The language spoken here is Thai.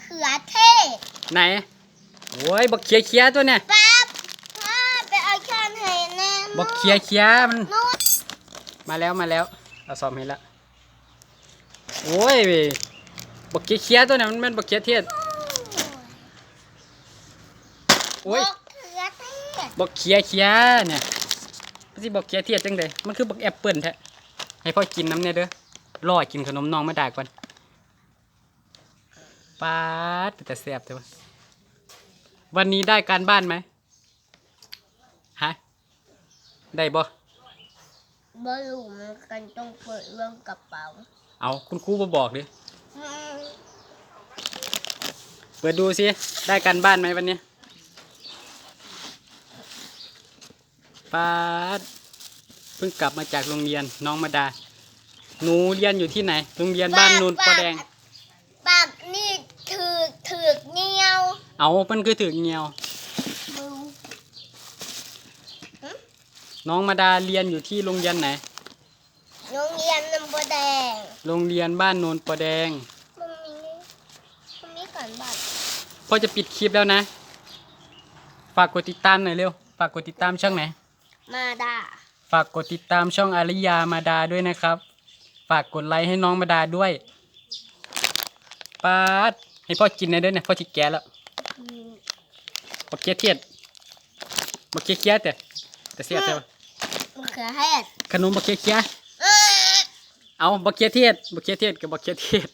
เขือเทศไหน โอ้ยบักเขียเขียตัวเนี่ยป๊บพ่อไปเอาช้อนให้แน่บักเขียเขียมัน นู่นมาแล้วมาแล้ว เอาซ่อมให้ละโอ้ยบักเขียเขียตัวเนี่ยมันเป็นบักเขียเทศโอ้ยบอกเขือเทศบักเขียเขียเนี่ยมันสิบักเขียเทศจังไดมันคือบักแอปเปิลแท้ให้พ่อกินน้ำเนี่ยเด้อรอกินขนมน้องมาดาก่อน ปาดแต่แซ่บเถอะวะวันนี้ได้การบ้านไหมฮะได้บ่บอลูเหมันกันต้องเปิดเรื่องกระเป๋า เอาคุณครูมาบอกดิอืมเปิดดูสิได้การบ้านไหมวันนี้ปาดเพิ่งกลับมาจากโรงเรียนน้องมาดา หนูเรียนอยู่ที่ไหน โรงเรียนบ้านนูนปอแดงปากนี่ถือกถือกเหนียว เอามันคือถึงเงียวดูน้องมาดาเรียนอยู่ที่โรงเรียนไหน โรงเรียนน้ำบัวแดงโรงเรียนบ้านนูนปอแดง มันมีมันมีก่อนบัตรพ่อจะปิดคลิปแล้วนะ ฝากกดติดตามหน่อยเร็ว ฝากกดติดตามช่องไหน มาดาฝากกดติดตามช่องอาริยามาดาด้วยนะครับ ฝากกดไลค์ให้น้องมาดาด้วยปาดให้พ่อกินหน่อยเด้วยเนี่ยพ่อจิแก่แล้วอืม บักเคียเทียดบักเคียเคียแต่แต่เสียแต่ว่ามะเขือเทศขนมบักเคียเคียเออเอาบักเคียเทียดบักเคียเทียดกับบักเคียเทียด